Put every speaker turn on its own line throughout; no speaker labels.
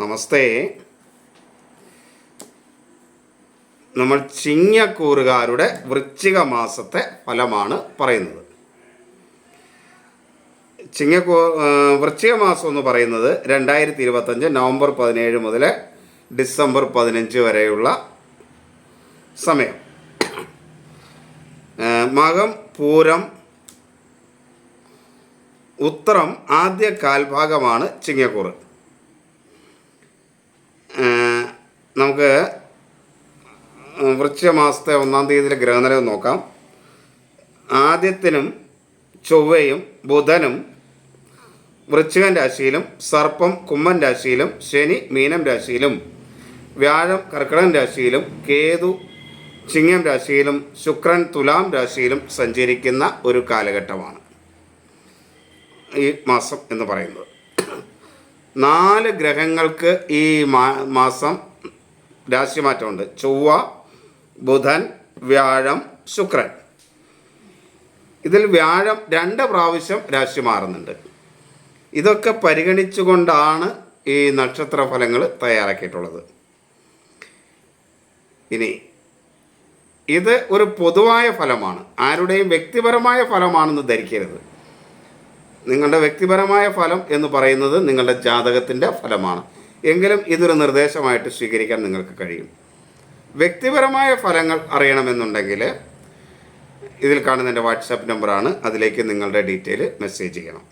നമസ്തേ. നമ്മൾ ചിങ്ങക്കൂറുകാരുടെ വൃശ്ചിക മാസത്തെ ഫലമാണ് പറയുന്നത്. ചിങ്ങക്കൂ വൃശ്ചിക മാസം എന്ന് പറയുന്നത് രണ്ടായിരത്തി ഇരുപത്തഞ്ച് നവംബർ പതിനേഴ് മുതൽ ഡിസംബർ പതിനഞ്ച് വരെയുള്ള സമയം. മകം പൂരം ഉത്തരം ആദ്യ കാൽഭാഗമാണ് ചിങ്ങക്കൂറ്. നമുക്ക് വൃശ്ചിക മാസത്തെ ഒന്നാം തീയതിയിലെ ഗ്രഹനിലയം നോക്കാം. ആദ്യത്തിനും ചൊവ്വയും ബുധനും വൃശ്ചികൻ രാശിയിലും സർപ്പം കുമ്മൻ രാശിയിലും ശനി മീനം രാശിയിലും വ്യാഴം കർക്കിടകൻ രാശിയിലും കേതു ചിങ്ങം രാശിയിലും ശുക്രൻ തുലാം രാശിയിലും സഞ്ചരിക്കുന്ന ഒരു കാലഘട്ടമാണ് ഈ മാസം എന്ന് പറയുന്നത്. നാല് ഗ്രഹങ്ങൾക്ക് ഈ മാസം രാശിമാറ്റമുണ്ട്. ചൊവ്വ ബുധൻ വ്യാഴം ശുക്രൻ. ഇതിൽ വ്യാഴം രണ്ട് പ്രാവശ്യം രാശി മാറുന്നുണ്ട്. ഇതൊക്കെ പരിഗണിച്ചുകൊണ്ടാണ് ഈ നക്ഷത്ര ഫലങ്ങൾ തയ്യാറാക്കിയിട്ടുള്ളത്. ഇനി ഇത് ഒരു പൊതുവായ ഫലമാണ്. ആരുടെയും വ്യക്തിപരമായ ഫലമാണെന്ന് ധരിക്കരുത്. നിങ്ങളുടെ വ്യക്തിപരമായ ഫലം എന്ന് പറയുന്നത് നിങ്ങളുടെ ജാതകത്തിന്റെ ഫലമാണ്. എങ്കിലും ഇതൊരു നിർദ്ദേശമായിട്ട് സ്വീകരിക്കാൻ നിങ്ങൾക്ക് കഴിയും. വ്യക്തിപരമായ ഫലങ്ങൾ അറിയണമെന്നുണ്ടെങ്കിൽ ഇതിൽ കാണുന്ന എന്റെ വാട്സാപ്പ് നമ്പറാണ്. അതിലേക്ക് നിങ്ങളുടെ ഡീറ്റെയിൽ മെസ്സേജ് ചെയ്യണം.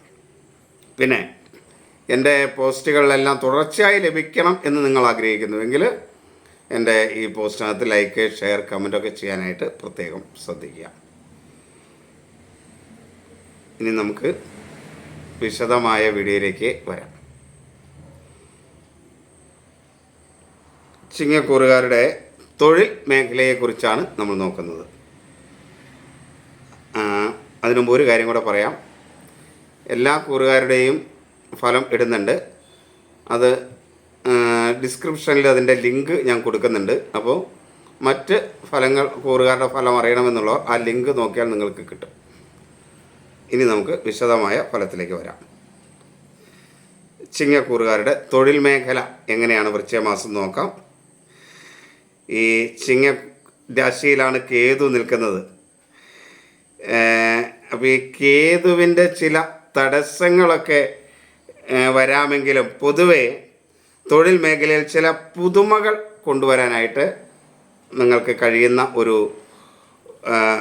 പിന്നെ എന്റെ പോസ്റ്റുകളിലെല്ലാം തുടർച്ചയായി ലഭിക്കണം എന്ന് നിങ്ങൾ ആഗ്രഹിക്കുന്നുവെങ്കിൽ എന്റെ ഈ പോസ്റ്റിനകത്ത് ലൈക്ക് ഷെയർ കമന്റൊക്കെ ചെയ്യാനായിട്ട് പ്രത്യേകം ശ്രദ്ധിക്കുക. ഇനി നമുക്ക് വിശദമായ വീഡിയോയിലേക്ക് വരാം. ചിങ്ങക്കൂറുകാരുടെ തൊഴിൽ മേഖലയെക്കുറിച്ചാണ് നമ്മൾ നോക്കുന്നത്. അതിനുമുമ്പ് ഒരു കാര്യം കൂടെ പറയാം. എല്ലാ കൂറുകാരുടെയും ഫലം ഇടുന്നുണ്ട്. അത് ഡിസ്ക്രിപ്ഷനിൽ അതിന്റെ ലിങ്ക് ഞാൻ കൊടുക്കുന്നുണ്ട്. അപ്പോൾ മറ്റ് ഫലങ്ങൾ കൂറുകാരുടെ ഫലം അറിയണമെന്നുള്ളവർ ആ ലിങ്ക് നോക്കിയാൽ നിങ്ങൾക്ക് കിട്ടും. ഇനി നമുക്ക് വിശദമായ ഫലത്തിലേക്ക് വരാം. ചിങ്ങക്കൂറുകാരുടെ തൊഴിൽ മേഖല എങ്ങനെയാണ് വൃശ്ചിക മാസം നോക്കാം. ഈ ചിങ്ങ രാശിയിലാണ് കേതു നിൽക്കുന്നത്. അപ്പോൾ ഈ കേതുവിന്റെ ചില തടസ്സങ്ങളൊക്കെ വരാമെങ്കിലും പൊതുവെ തൊഴിൽ മേഖലയിൽ ചില പുതുമകൾ കൊണ്ടുവരാനായിട്ട് നിങ്ങൾക്ക് കഴിയുന്ന ഒരു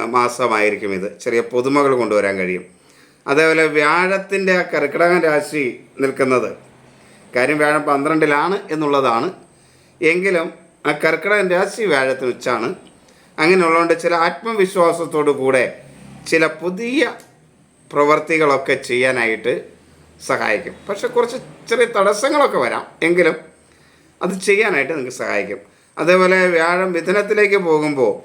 മാസമായിരിക്കും ഇത്. ചെറിയ പുതുമകൾ കൊണ്ടുവരാൻ കഴിയും. അതേപോലെ വ്യാഴത്തിന്റെ ആ കർക്കിടകൻ രാശി നിൽക്കുന്നത് കാര്യം വ്യാഴം പന്ത്രണ്ടിലാണ് എന്നുള്ളതാണ്. എങ്കിലും കർക്കിടകൻ രാശി വ്യാഴത്തിൽ ഉച്ചാണ്. അങ്ങനെയുള്ളതുകൊണ്ട് ചില ആത്മവിശ്വാസത്തോടു കൂടെ ചില പുതിയ പ്രവർത്തികളൊക്കെ ചെയ്യാനായിട്ട് സഹായിക്കും. പക്ഷെ കുറച്ച് ചെറിയ തടസ്സങ്ങളൊക്കെ വരാം. എങ്കിലും അത് ചെയ്യാനായിട്ട് നിങ്ങൾക്ക് സഹായിക്കും. അതേപോലെ വ്യാഴം മിഥുനത്തിലേക്ക് പോകുമ്പോൾ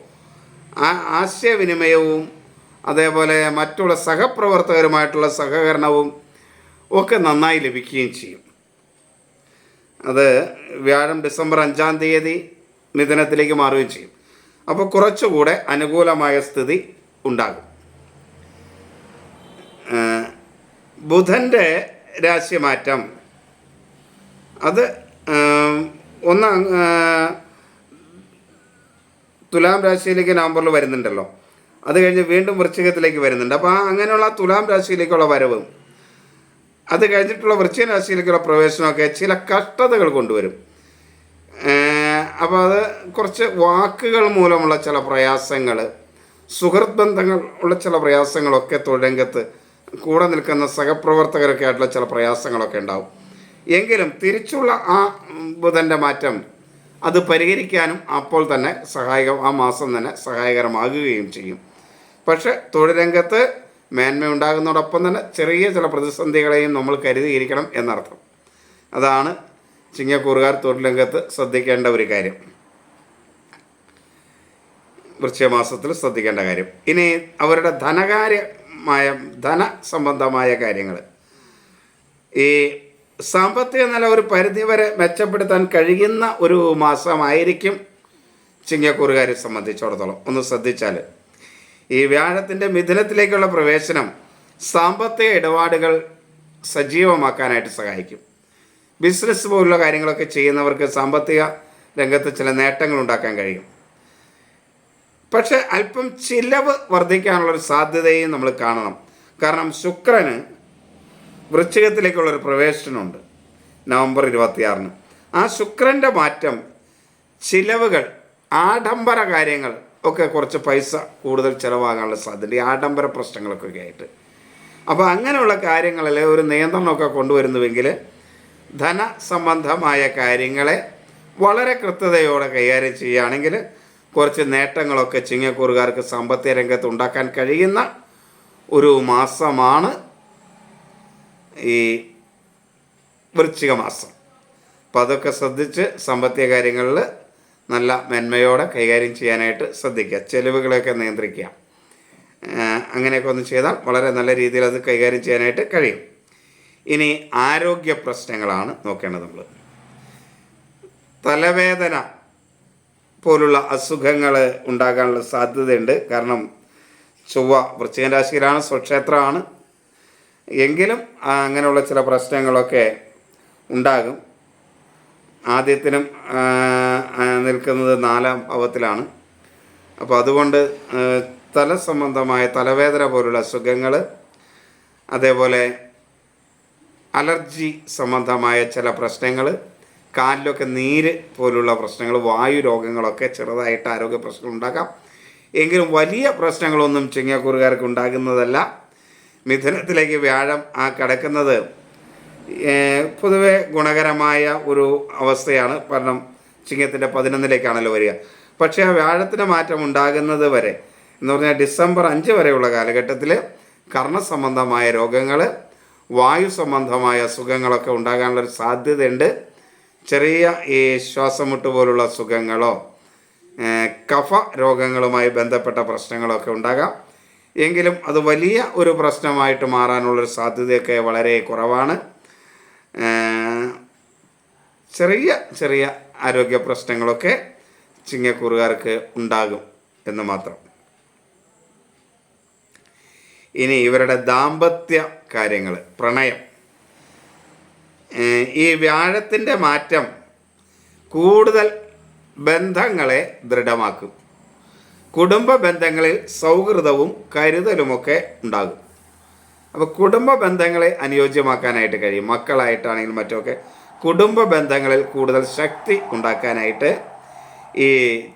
ആ ആശയവിനിമയവും അതേപോലെ മറ്റുള്ള സഹപ്രവർത്തകരുമായിട്ടുള്ള സഹകരണവും ഒക്കെ നന്നായി ലഭിക്കുകയും ചെയ്യും. അത് വ്യാഴം ഡിസംബർ അഞ്ചാം തീയതി മിഥുനത്തിലേക്ക് മാറുകയും ചെയ്യും. അപ്പോൾ കുറച്ചുകൂടെ അനുകൂലമായ സ്ഥിതി ഉണ്ടാകും. ബുധന്റെ രാശിമാറ്റം. അത് ഒന്ന് തുലാം രാശിയിലേക്ക് നവംബറിൽ വരുന്നുണ്ടല്ലോ. അത് കഴിഞ്ഞ് വീണ്ടും വൃശ്ചികത്തിലേക്ക് വരുന്നുണ്ട്. അപ്പോൾ ആ അങ്ങനെയുള്ള തുലാം രാശിയിലേക്കുള്ള വരവ് അത് കഴിഞ്ഞിട്ടുള്ള വൃശ്ചിക രാശിയിലേക്കുള്ള പ്രവേശനമൊക്കെ ചില കഷ്ടതകൾ കൊണ്ടുവരും. അപ്പോൾ അത് കുറച്ച് വാക്കുകൾ മൂലമുള്ള ചില പ്രയാസങ്ങൾ സുഹൃത്ത് ബന്ധങ്ങൾ ഉള്ള ചില പ്രയാസങ്ങളൊക്കെ തൊഴിലംഗത്ത് കൂടെ നിൽക്കുന്ന സഹപ്രവർത്തകരൊക്കെ ആയിട്ടുള്ള ചില പ്രയാസങ്ങളൊക്കെ ഉണ്ടാവും. എങ്കിലും തിരിച്ചുള്ള ആ ബുധന്റെ മാറ്റം അത് പരിഹരിക്കാനും അപ്പോൾ തന്നെ സഹായക ആ മാസം തന്നെ സഹായകരമാകുകയും ചെയ്യും. പക്ഷേ തൊഴിലംഗത്ത് മേന്മയുണ്ടാകുന്നതോടൊപ്പം തന്നെ ചെറിയ ചില പ്രതിസന്ധികളെയും നമ്മൾ കരുതിയിരിക്കണം എന്നർത്ഥം. അതാണ് ചിങ്ങക്കൂറുകാർ തൊഴിലംഗത്ത് ശ്രദ്ധിക്കേണ്ട ഒരു കാര്യം. വൃശ്ചികമാസത്തിൽ ശ്രദ്ധിക്കേണ്ട കാര്യം. ഇനി അവരുടെ ധനകാര്യമായ ധന സംബന്ധമായ കാര്യങ്ങൾ. ഈ സാമ്പത്തിക നില ഒരു പരിധിവരെ മെച്ചപ്പെടുത്താൻ കഴിയുന്ന ഒരു മാസമായിരിക്കും ചിങ്ങക്കൂറുകാരെ സംബന്ധിച്ചിടത്തോളം. ഒന്ന് ശ്രദ്ധിച്ചാൽ ഈ വ്യാഴത്തിന്റെ മിഥുനത്തിലേക്കുള്ള പ്രവേശനം സാമ്പത്തിക ഇടപാടുകൾ സജീവമാക്കാനായിട്ട് സഹായിക്കും. ബിസിനസ് പോലുള്ള കാര്യങ്ങളൊക്കെ ചെയ്യുന്നവർക്ക് സാമ്പത്തിക രംഗത്ത് ചില നേട്ടങ്ങൾ ഉണ്ടാക്കാൻ കഴിയും. പക്ഷെ അല്പം ചിലവ് വർദ്ധിക്കാനുള്ളൊരു സാധ്യതയും നമ്മൾ കാണണം. കാരണം ശുക്രന് വൃശ്ചികത്തിലേക്കുള്ളൊരു പ്രവേശനമുണ്ട് നവംബർ ഇരുപത്തിയാറിന്. ആ ശുക്രന്റെ മാറ്റം ചിലവുകൾ ആഡംബര കാര്യങ്ങൾ ഒക്കെ കുറച്ച് പൈസ കൂടുതൽ ചിലവാകാനുള്ള സാധ്യത ഈ ആഡംബര പ്രശ്നങ്ങളൊക്കെ ആയിട്ട് അപ്പോൾ അങ്ങനെയുള്ള കാര്യങ്ങളിൽ ഒരു നിയന്ത്രണമൊക്കെ കൊണ്ടുവരുന്നുവെങ്കിൽ ധന സംബന്ധമായ കാര്യങ്ങളെ വളരെ കൃത്യതയോടെ കൈകാര്യം ചെയ്യുകയാണെങ്കിൽ കുറച്ച് നേട്ടങ്ങളൊക്കെ ചിങ്ങക്കൂറുകാർക്ക് സാമ്പത്തിക രംഗത്ത് ഉണ്ടാക്കാൻ കഴിയുന്ന ഒരു മാസമാണ് ഈ വൃശ്ചിക മാസം. അപ്പോൾ അതൊക്കെ ശ്രദ്ധിച്ച് സാമ്പത്തിക കാര്യങ്ങളിൽ നല്ല മെന്മയോടെ കൈകാര്യം ചെയ്യാനായിട്ട് ശ്രദ്ധിക്കുക. ചെലവുകളെയൊക്കെ നിയന്ത്രിക്കുക. അങ്ങനെയൊക്കെ ഒന്ന് ചെയ്താൽ വളരെ നല്ല രീതിയിൽ അത് കൈകാര്യം ചെയ്യാനായിട്ട് കഴിയും. ഇനി ആരോഗ്യ പ്രശ്നങ്ങളാണ് നോക്കേണ്ടത് നമ്മൾ തലവേദന പോലുള്ള അസുഖങ്ങൾ ഉണ്ടാകാനുള്ള സാധ്യതയുണ്ട്. കാരണം ചൊവ്വ വൃശ്ചിക രാശിയിലാണ് സ്വക്ഷേത്രമാണ്. എങ്കിലും അങ്ങനെയുള്ള ചില പ്രശ്നങ്ങളൊക്കെ ഉണ്ടാകും. ആദ്യത്തിനും നിൽക്കുന്നത് നാലാം ഭാവത്തിലാണ് അപ്പോൾ അതുകൊണ്ട് തല സംബന്ധമായ തലവേദന പോലുള്ള അസുഖങ്ങൾ അതേപോലെ അലർജി സംബന്ധമായ ചില പ്രശ്നങ്ങൾ കാലിലൊക്കെ നീര് പോലുള്ള പ്രശ്നങ്ങൾ വായു രോഗങ്ങളൊക്കെ ചെറുതായിട്ട് ആരോഗ്യ പ്രശ്നങ്ങൾ ഉണ്ടാക്കാം. എങ്കിലും വലിയ പ്രശ്നങ്ങളൊന്നും ചിങ്ങക്കൂറുകാർക്ക് ഉണ്ടാകുന്നതല്ല. മിഥുനത്തിലേക്ക് വ്യാഴം ആ കിടക്കുന്നത് പൊതുവെ ഗുണകരമായ ഒരു അവസ്ഥയാണ്. കാരണം ചിങ്ങത്തിന്റെ പതിനൊന്നിലേക്കാണല്ലോ വരിക. പക്ഷേ ആ വ്യാഴത്തിന് മാറ്റം ഉണ്ടാകുന്നത് വരെ എന്ന് പറഞ്ഞാൽ ഡിസംബർ അഞ്ച് വരെയുള്ള കാലഘട്ടത്തിൽ കർണസംബന്ധമായ രോഗങ്ങൾ വായു സംബന്ധമായ അസുഖങ്ങളൊക്കെ ഉണ്ടാകാനുള്ളൊരു സാധ്യതയുണ്ട്. ചെറിയ ഈ ശ്വാസമുട്ട് പോലുള്ള അസുഖങ്ങളോ കഫ രോഗങ്ങളുമായി ബന്ധപ്പെട്ട പ്രശ്നങ്ങളൊക്കെ ഉണ്ടാകാം. എങ്കിലും അത് വലിയ ഒരു പ്രശ്നമായിട്ട് മാറാനുള്ളൊരു സാധ്യതയൊക്കെ വളരെ കുറവാണ്. ചെറിയ ചെറിയ ആരോഗ്യ പ്രശ്നങ്ങളൊക്കെ ചിങ്ങക്കൂറുകാർക്ക് ഉണ്ടാകും എന്ന് മാത്രം. ഇനി ഇവരുടെ ദാമ്പത്യ കാര്യങ്ങൾ പ്രണയം. ഈ വ്യാഴത്തിന്റെ മാറ്റം കൂടുതൽ ബന്ധങ്ങളെ ദൃഢമാക്കും. കുടുംബ ബന്ധങ്ങളിൽ സൗഹൃദവും കരുതലുമൊക്കെ ഉണ്ടാകും. അപ്പോൾ കുടുംബ ബന്ധങ്ങളെ അനുയോജ്യമാക്കാനായിട്ട് കഴിയും. മക്കളായിട്ടാണെങ്കിലും മറ്റൊക്കെ കുടുംബ ബന്ധങ്ങളിൽ കൂടുതൽ ശക്തി ഉണ്ടാക്കാനായിട്ട് ഈ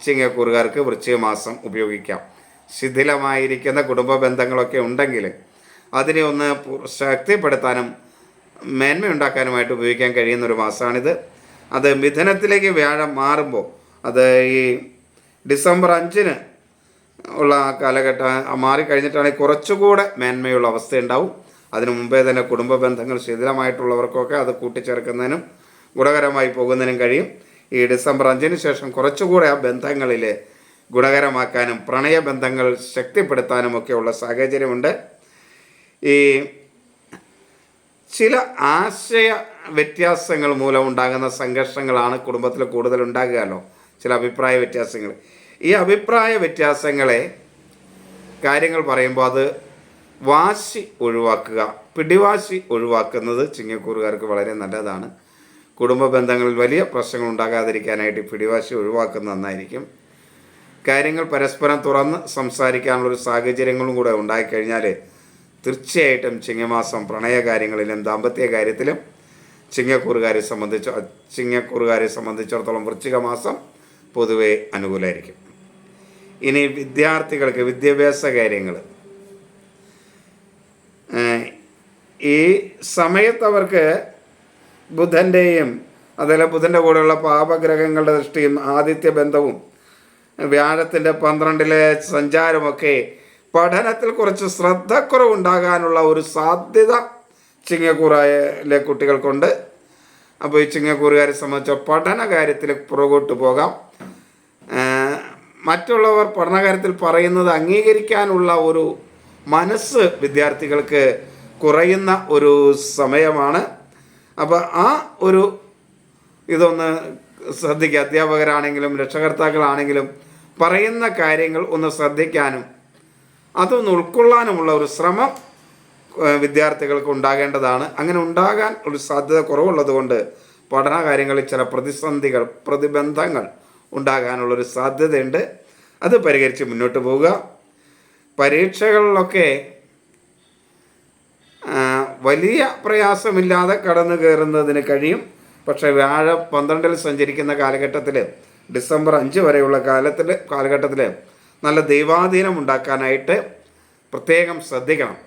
ചിങ്ങക്കൂറുകാർക്ക് വൃശ്ചിക മാസം ഉപയോഗിക്കാം. ശിഥിലമായിരിക്കുന്ന കുടുംബ ബന്ധങ്ങളൊക്കെ ഉണ്ടെങ്കിൽ അതിനെ ഒന്ന് ശക്തിപ്പെടുത്താനും മേന്മയുണ്ടാക്കാനുമായിട്ട് ഉപയോഗിക്കാൻ കഴിയുന്ന ഒരു മാസമാണിത്. അത് മിഥുനത്തിലേക്ക് വ്യാഴം മാറുമ്പോൾ അത് ഈ ഡിസംബർ അഞ്ചിന് ഉള്ള കാലഘട്ടം മാറിക്കഴിഞ്ഞിട്ടാണെങ്കിൽ കുറച്ചുകൂടെ മേന്മയുള്ള അവസ്ഥയുണ്ടാവും. അതിനു മുമ്പേ തന്നെ കുടുംബ ബന്ധങ്ങൾ ശിഥിലമായിട്ടുള്ളവർക്കൊക്കെ അത് കൂട്ടിച്ചേർക്കുന്നതിനും ഗുണകരമായി പോകുന്നതിനും കഴിയും. ഈ ഡിസംബർ അഞ്ചിന് ശേഷം കുറച്ചുകൂടെ ആ ബന്ധങ്ങളിൽ ഗുണകരമാക്കാനും പ്രണയ ബന്ധങ്ങൾ ശക്തിപ്പെടുത്താനും ഒക്കെയുള്ള സാഹചര്യമുണ്ട്. ഈ ചില ആശയ വ്യത്യാസങ്ങൾ മൂലം ഉണ്ടാകുന്ന സംഘർഷങ്ങളാണ് കുടുംബത്തിൽ കൂടുതൽ ഉണ്ടാകുകയല്ലോ ചില അഭിപ്രായ വ്യത്യാസങ്ങൾ. ഈ അഭിപ്രായ വ്യത്യാസങ്ങളെ കാര്യങ്ങൾ പറയുമ്പോൾ അത് വാശി ഒഴിവാക്കുക പിടിവാശി ഒഴിവാക്കുന്നത് ചിങ്ങക്കൂറുകാർക്ക് വളരെ നല്ലതാണ്. കുടുംബ ബന്ധങ്ങളിൽ വലിയ പ്രശ്നങ്ങൾ ഉണ്ടാകാതിരിക്കാനായിട്ട് പിടിവാശി ഒഴിവാക്കുന്നത് നന്നായിരിക്കും. കാര്യങ്ങൾ പരസ്പരം തുറന്ന് സംസാരിക്കാനുള്ളൊരു സാഹചര്യങ്ങളും കൂടെ ഉണ്ടായിക്കഴിഞ്ഞാൽ തീർച്ചയായിട്ടും ചിങ്ങമാസം പ്രണയ കാര്യങ്ങളിലും ദാമ്പത്യ കാര്യത്തിലും ചിങ്ങക്കൂറുകാരെ സംബന്ധിച്ച് ചിങ്ങക്കൂറുകാരെ സംബന്ധിച്ചിടത്തോളം വൃശ്ചിക മാസം പൊതുവെ അനുകൂലമായിരിക്കും. ഇനി വിദ്യാർത്ഥികൾക്ക് വിദ്യാഭ്യാസ കാര്യങ്ങൾ ഈ സമയത്ത് അവർക്ക് ബുധന്റെയും അതേപോലെ ബുധന്റെ കൂടെയുള്ള പാപഗ്രഹങ്ങളുടെ ദൃഷ്ടിയും ആദിത്യ ബന്ധവും വ്യാഴത്തിന്റെ പന്ത്രണ്ടിലെ സഞ്ചാരമൊക്കെ പഠനത്തിൽ കുറച്ച് ശ്രദ്ധക്കുറവുണ്ടാകാനുള്ള ഒരു സാധ്യത ചിങ്ങക്കൂറായിലെ കുട്ടികൾക്കുണ്ട്. അപ്പോൾ ഈ ചിങ്ങക്കൂറുകാരെ സംബന്ധിച്ച പഠന കാര്യത്തിൽ പുറകോട്ട് പോകാം. മറ്റുള്ളവർ പഠനകാര്യത്തിൽ പറയുന്നത് അംഗീകരിക്കാനുള്ള ഒരു മനസ്സ് വിദ്യാർത്ഥികൾക്ക് കുറയുന്ന ഒരു സമയമാണ്. അപ്പോൾ ആ ഒരു ഇതൊന്ന് ശ്രദ്ധിക്കുക. അധ്യാപകരാണെങ്കിലും രക്ഷകർത്താക്കളാണെങ്കിലും പറയുന്ന കാര്യങ്ങൾ ഒന്ന് ശ്രദ്ധിക്കാനും അതൊന്ന് ഉൾക്കൊള്ളാനുമുള്ള ഒരു ശ്രമം വിദ്യാർത്ഥികൾക്ക് ഉണ്ടാകേണ്ടതാണ്. അങ്ങനെ ഉണ്ടാകാൻ ഒരു സാധ്യത കുറവുള്ളത് കൊണ്ട് പഠന കാര്യങ്ങളിൽ ചില പ്രതിസന്ധികൾ പ്രതിബന്ധങ്ങൾ ഉണ്ടാകാനുള്ളൊരു സാധ്യതയുണ്ട്. അത് പരിഹരിച്ച് മുന്നോട്ട് പോവുക. പരീക്ഷകളിലൊക്കെ വലിയ പ്രയാസമില്ലാതെ കടന്നു കയറുന്നതിന് കഴിയും. പക്ഷേ വ്യാഴം പന്ത്രണ്ടിൽ സഞ്ചരിക്കുന്ന കാലഘട്ടത്തിൽ ഡിസംബർ അഞ്ച് വരെയുള്ള കാലത്തിൽ കാലഘട്ടത്തിൽ നല്ല ദൈവാധീനം ഉണ്ടാക്കാനായിട്ട് പ്രത്യേകം ശ്രദ്ധിക്കണം.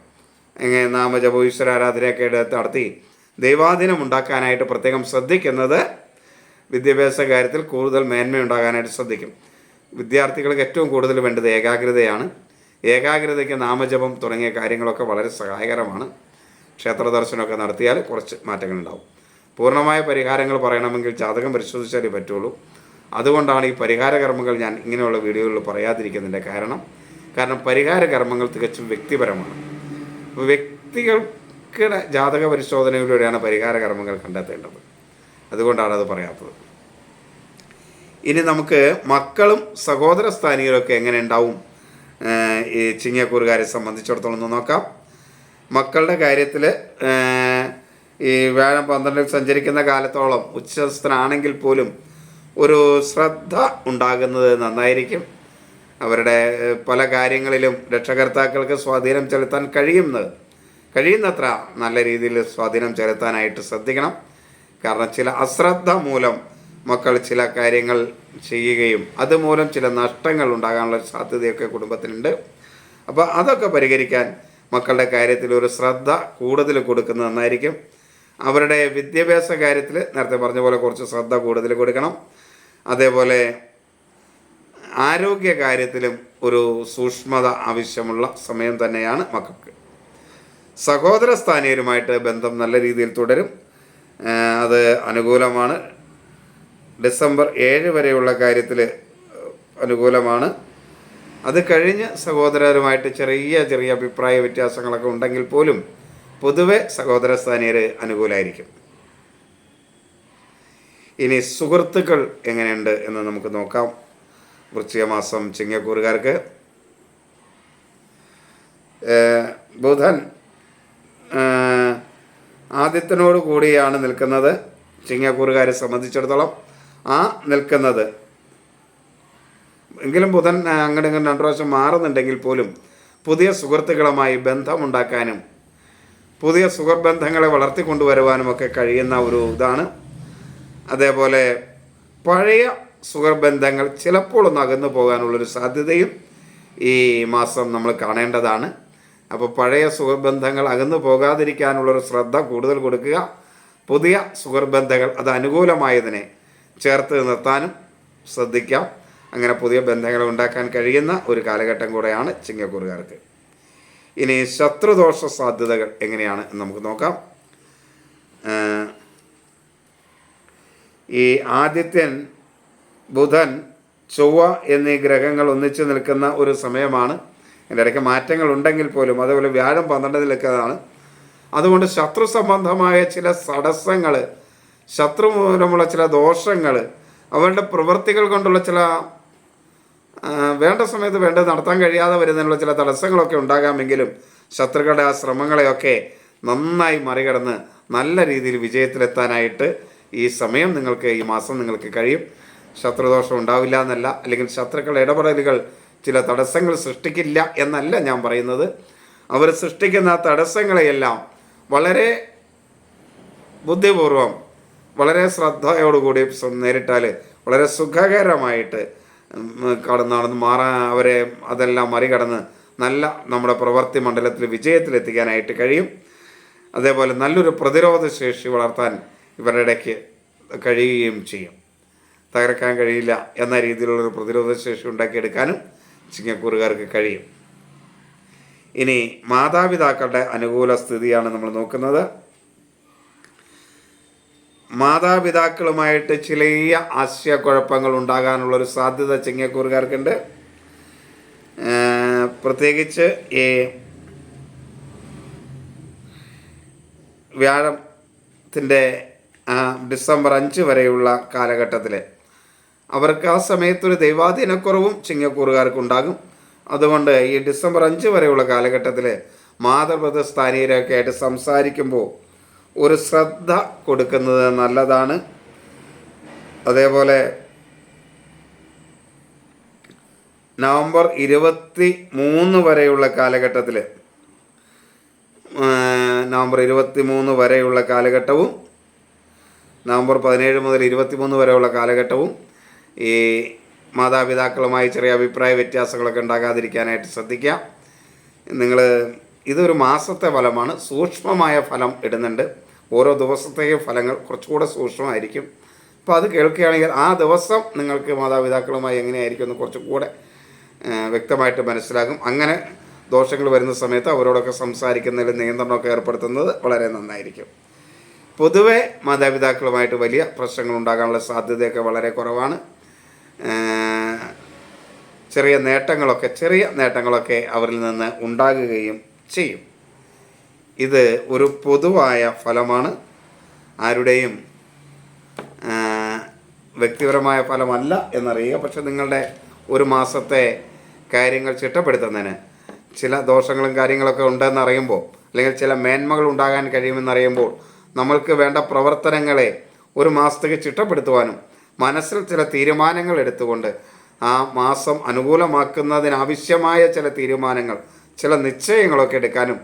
എങ്ങനെ നാമജപ ഈശ്വരാരാധനയൊക്കെ നടത്തി ദൈവാധീനം ഉണ്ടാക്കാനായിട്ട് പ്രത്യേകം ശ്രദ്ധിക്കുന്നത് വിദ്യാഭ്യാസ കാര്യത്തിൽ കൂടുതൽ മേന്മയുണ്ടാകാനായിട്ട് ശ്രദ്ധിക്കും. വിദ്യാർത്ഥികൾക്ക് ഏറ്റവും കൂടുതൽ വേണ്ടത് ഏകാഗ്രതയാണ്. ഏകാഗ്രതയ്ക്ക് നാമജപം തുടങ്ങിയ കാര്യങ്ങളൊക്കെ വളരെ സഹായകരമാണ്. ക്ഷേത്ര ദർശനമൊക്കെ നടത്തിയാൽ കുറച്ച് മാറ്റങ്ങളുണ്ടാവും. പൂർണമായ പരിഹാരങ്ങൾ പറയണമെങ്കിൽ ജാതകം പരിശോധിച്ചാലേ പറ്റുള്ളൂ. അതുകൊണ്ടാണ് ഈ പരിഹാര കർമ്മങ്ങൾ ഞാൻ ഇങ്ങനെയുള്ള വീഡിയോകളിൽ പറയാതിരിക്കുന്നതിന്റെ കാരണം. കാരണം പരിഹാര കർമ്മങ്ങൾ തികച്ചും വ്യക്തിപരമാണ്. വ്യക്തികൾക്ക് ജാതക പരിശോധനയിലൂടെയാണ് പരിഹാര കർമ്മങ്ങൾ കണ്ടെത്തേണ്ടത്. അതുകൊണ്ടാണ് അത് പറയാത്തത്. ഇനി നമുക്ക് മക്കളും സഹോദര സ്ഥാനികരൊക്കെ എങ്ങനെ ഉണ്ടാവും? ഈ ചിങ്ങക്കൂറുകാരെ സംബന്ധിച്ചിടത്തോളം ഒന്ന് നോക്കാം. മക്കളുടെ കാര്യത്തിൽ ഈ വ്യാഴം പന്ത്രണ്ടിൽ സഞ്ചരിക്കുന്ന കാലത്തോളം ഉച്ചസ്ഥനാണെങ്കിൽ പോലും ഒരു ശ്രദ്ധ ഉണ്ടാകുന്നത് നന്നായിരിക്കും. അവരുടെ പല കാര്യങ്ങളിലും രക്ഷകർത്താക്കൾക്ക് സ്വാധീനം ചെലുത്താൻ കഴിയുന്നത് കഴിയുന്നത്ര നല്ല രീതിയിൽ സ്വാധീനം ചെലുത്താനായിട്ട് ശ്രദ്ധിക്കണം. കാരണം ചില അശ്രദ്ധ മൂലം മക്കൾ ചില കാര്യങ്ങൾ ചെയ്യുകയും അതുമൂലം ചില നഷ്ടങ്ങൾ ഉണ്ടാകാനുള്ള സാധ്യതയൊക്കെ കുടുംബത്തിനുണ്ട് അപ്പോൾ അതൊക്കെ പരിഹരിക്കാൻ മക്കളുടെ കാര്യത്തിൽ ഒരു ശ്രദ്ധ കൂടുതൽ കൊടുക്കുന്നത് നന്നായിരിക്കും. അവരുടെ വിദ്യാഭ്യാസ കാര്യത്തിൽ നേരത്തെ പറഞ്ഞ പോലെ കുറച്ച് ശ്രദ്ധ കൂടുതൽ കൊടുക്കണം. അതേപോലെ ആരോഗ്യ കാര്യത്തിലും ഒരു സൂക്ഷ്മത ആവശ്യമുള്ള സമയം തന്നെയാണ് മക്കൾക്ക്. സഹോദര സ്ഥാനീയരുമായിട്ട് ബന്ധം നല്ല രീതിയിൽ തുടരും. അത് അനുകൂലമാണ്. ഡിസംബർ ഏഴ് വരെയുള്ള കാര്യത്തിൽ അനുകൂലമാണ്. അത് കഴിഞ്ഞ് സഹോദരരുമായിട്ട് ചെറിയ ചെറിയ അഭിപ്രായ വ്യത്യാസങ്ങളൊക്കെ ഉണ്ടെങ്കിൽ പോലും പൊതുവെ സഹോദര സ്ഥാനീയർ അനുകൂലമായിരിക്കും ഇനി സുഹൃത്തുക്കൾ എങ്ങനെയുണ്ട് എന്ന് നമുക്ക് നോക്കാം. വൃശ്ചിക മാസം ചിങ്ങക്കൂറുകാർക്ക്. ബുധൻ ആദിത്യനോട് കൂടിയാണ് നിൽക്കുന്നത്. ചിങ്ങക്കൂറുകാരെ സംബന്ധിച്ചിടത്തോളം ആ നിൽക്കുന്നത്. എങ്കിലും ബുധൻ അങ്ങോട്ട് ഇങ്ങോട്ട് രണ്ടു പ്രാവശ്യം മാറുന്നുണ്ടെങ്കിൽ പോലും പുതിയ സുഹൃത്തുക്കളുമായി ബന്ധമുണ്ടാക്കാനും പുതിയ സുഹൃബന്ധങ്ങളെ വളർത്തിക്കൊണ്ടുവരുവാനും ഒക്കെ കഴിയുന്ന ഒരു ഇതാണ്. അതേപോലെ പഴയ സുഹൃബന്ധങ്ങൾ ചിലപ്പോൾ ഒന്ന് അകന്നു പോകാനുള്ളൊരു സാധ്യതയും ഈ മാസം നമ്മൾ കാണേണ്ടതാണ്. അപ്പോൾ പഴയ സുഹൃബന്ധങ്ങൾ അകന്നു പോകാതിരിക്കാനുള്ളൊരു ശ്രദ്ധ കൂടുതൽ കൊടുക്കുക. പുതിയ സുഹൃബന്ധങ്ങൾ അത് അനുകൂലമായതിനെ ചേർത്ത് നിർത്താനും ശ്രദ്ധിക്കാം. അങ്ങനെ പുതിയ ബന്ധങ്ങൾ ഉണ്ടാക്കാൻ കഴിയുന്ന ഒരു കാലഘട്ടം കൂടെയാണ് ചിങ്ങക്കൂറുകാർക്ക്. ഇനി ശത്രുദോഷ സാധ്യതകൾ എങ്ങനെയാണ് എന്ന് നമുക്ക് നോക്കാം. ഈ ആദിത്യൻ ബുധൻ ചൊവ്വ എന്നീ ഗ്രഹങ്ങൾ ഒന്നിച്ചു നിൽക്കുന്ന ഒരു സമയമാണ് അതിന്റെ ഇടയ്ക്ക് മാറ്റങ്ങൾ ഉണ്ടെങ്കിൽ പോലും അതുപോലെ വ്യാഴം പന്ത്രണ്ടിലൊക്കെതാണ് അതുകൊണ്ട് ശത്രു സംബന്ധമായ ചില തടസ്സങ്ങൾ ശത്രു മൂലമുള്ള ചില ദോഷങ്ങൾ അവരുടെ പ്രവൃത്തികൾ കൊണ്ടുള്ള ചില വേണ്ട സമയത്ത് വേണ്ടത് നടത്താൻ കഴിയാതെ വരുന്നതിനുള്ള ചില തടസ്സങ്ങളൊക്കെ ഉണ്ടാകാമെങ്കിലും ശത്രുക്കളുടെ ആ ശ്രമങ്ങളെയൊക്കെ നന്നായി മറികടന്ന് നല്ല രീതിയിൽ വിജയത്തിലെത്താനായിട്ട് ഈ സമയം നിങ്ങൾക്ക് ഈ മാസം നിങ്ങൾക്ക് കഴിയും. ശത്രുദോഷം ഉണ്ടാവില്ല എന്നല്ല അല്ലെങ്കിൽ ശത്രുക്കളുടെ ഇടപെടലുകൾ ചില തടസ്സങ്ങൾ സൃഷ്ടിക്കില്ല എന്നല്ല ഞാൻ പറയുന്നത്. അവർ സൃഷ്ടിക്കുന്ന തടസ്സങ്ങളെയെല്ലാം വളരെ ബുദ്ധിപൂർവം വളരെ ശ്രദ്ധയോടുകൂടി നേരിട്ടാൽ വളരെ സുഖകരമായിട്ട് കടന്നാണെന്ന് മാറാ അവരെ അതെല്ലാം മറികടന്ന് നല്ല നമ്മുടെ പ്രവൃത്തി മണ്ഡലത്തിൽ വിജയത്തിലെത്തിക്കാനായിട്ട് കഴിയും. അതേപോലെ നല്ലൊരു പ്രതിരോധ ശേഷി വളർത്താൻ ഇവരുടെ ഇടയ്ക്ക് കഴിയുകയും ചെയ്യും. തകർക്കാൻ കഴിയില്ല എന്ന രീതിയിലുള്ളൊരു പ്രതിരോധ ശേഷി ഉണ്ടാക്കിയെടുക്കാനും ചിങ്ങക്കൂറുകാർക്ക് കഴിയും. ഇനി മാതാപിതാക്കളുടെ അനുകൂല സ്ഥിതിയാണ് നമ്മൾ നോക്കുന്നത്. മാതാപിതാക്കളുമായിട്ട് ചിലയ ആശയക്കുഴപ്പങ്ങൾ ഉണ്ടാകാനുള്ളൊരു സാധ്യത ചിങ്ങക്കൂറുകാർക്കുണ്ട് പ്രത്യേകിച്ച് ഈ വ്യാഴത്തിന്റെ ഡിസംബർ അഞ്ച് വരെയുള്ള കാലഘട്ടത്തിൽ അവർക്ക് ആ സമയത്തൊരു ദൈവാധീനക്കുറവും ചിങ്ങക്കൂറുകാർക്കുണ്ടാകും. അതുകൊണ്ട് ഈ ഡിസംബർ അഞ്ച് വരെയുള്ള കാലഘട്ടത്തിൽ മാതൃവൃത സ്ഥാനീയരൊക്കെ ആയിട്ട് സംസാരിക്കുമ്പോൾ ഒരു ശ്രദ്ധ കൊടുക്കുന്നത് നല്ലതാണ്. അതേപോലെ നവംബർ ഇരുപത്തി മൂന്ന് വരെയുള്ള കാലഘട്ടത്തിൽ നവംബർ ഇരുപത്തി മൂന്ന് വരെയുള്ള കാലഘട്ടവും നവംബർ പതിനേഴ് മുതൽ ഇരുപത്തി മൂന്ന് വരെയുള്ള കാലഘട്ടവും ഈ മാതാപിതാക്കളുമായി ചെറിയ അഭിപ്രായ വ്യത്യാസങ്ങളൊക്കെ ഉണ്ടാകാതിരിക്കാനായിട്ട് ശ്രദ്ധിക്കുക. നിങ്ങൾ ഇതൊരു മാസത്തെ ഫലമാണ്. സൂക്ഷ്മമായ ഫലം ഇടുന്നുണ്ട്. ഓരോ ദിവസത്തെയും ഫലങ്ങൾ കുറച്ചുകൂടെ സൂക്ഷ്മമായിരിക്കും. അപ്പോൾ അത് കേൾക്കുകയാണെങ്കിൽ ആ ദിവസം നിങ്ങൾക്ക് മാതാപിതാക്കളുമായി എങ്ങനെയായിരിക്കും എന്ന് കുറച്ചുകൂടെ വ്യക്തമായിട്ട് മനസ്സിലാകും. അങ്ങനെ ദോഷങ്ങൾ വരുന്ന സമയത്ത് അവരോടൊക്കെ സംസാരിക്കുന്നതിൽ നിയന്ത്രണമൊക്കെ ഏർപ്പെടുത്തുന്നത് വളരെ നന്നായിരിക്കും. പൊതുവെ മാതാപിതാക്കളുമായിട്ട് വലിയ പ്രശ്നങ്ങൾ ഉണ്ടാകാനുള്ള സാധ്യതയൊക്കെ വളരെ കുറവാണ്. ചെറിയ നേട്ടങ്ങളൊക്കെ ചെറിയ നേട്ടങ്ങളൊക്കെ അവരിൽ നിന്ന് ഉണ്ടാകുകയും ചെയ്യും. ഇത് ഒരു പൊതുവായ ഫലമാണ്. ആരുടെയും വ്യക്തിപരമായ ഫലമല്ല എന്നറിയുക. പക്ഷെ നിങ്ങളുടെ ഒരു മാസത്തെ കാര്യങ്ങൾ ചിട്ടപ്പെടുത്തുന്നതിന് ചില ദോഷങ്ങളും കാര്യങ്ങളൊക്കെ ഉണ്ടെന്ന് അറിയുമ്പോൾ അല്ലെങ്കിൽ ചില മേന്മകൾ ഉണ്ടാകാൻ കഴിയുമെന്നറിയുമ്പോൾ നമ്മൾക്ക് വേണ്ട പ്രവർത്തനങ്ങളെ ഒരു മാസത്തേക്ക് ചിട്ടപ്പെടുത്തുവാനും മനസ്സിൽ ചില തീരുമാനങ്ങൾ എടുത്തുകൊണ്ട് ആ മാസം അനുകൂലമാക്കുന്നതിനാവശ്യമായ ചില തീരുമാനങ്ങൾ ചില നിശ്ചയങ്ങളൊക്കെ എടുക്കാനും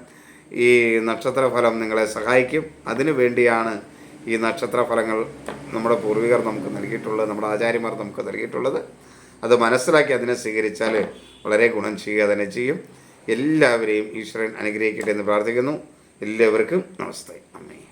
ഈ നക്ഷത്രഫലം നിങ്ങളെ സഹായിക്കും. അതിനു വേണ്ടിയാണ് ഈ നക്ഷത്രഫലങ്ങൾ നമ്മുടെ പൂർവികർ നമുക്ക് നൽകിയിട്ടുള്ളത് നമ്മുടെ ആചാര്യന്മാർ നമുക്ക് നൽകിയിട്ടുള്ളത്. അത് മനസ്സിലാക്കി അതിനെ സ്വീകരിച്ചാൽ വളരെ ഗുണം ചെയ്യുക തന്നെ ചെയ്യും. എല്ലാവരെയും ഈശ്വരൻ അനുഗ്രഹിക്കട്ടെ എന്ന് പ്രാർത്ഥിക്കുന്നു. എല്ലാവർക്കും നമസ്തേ. അമ്മേ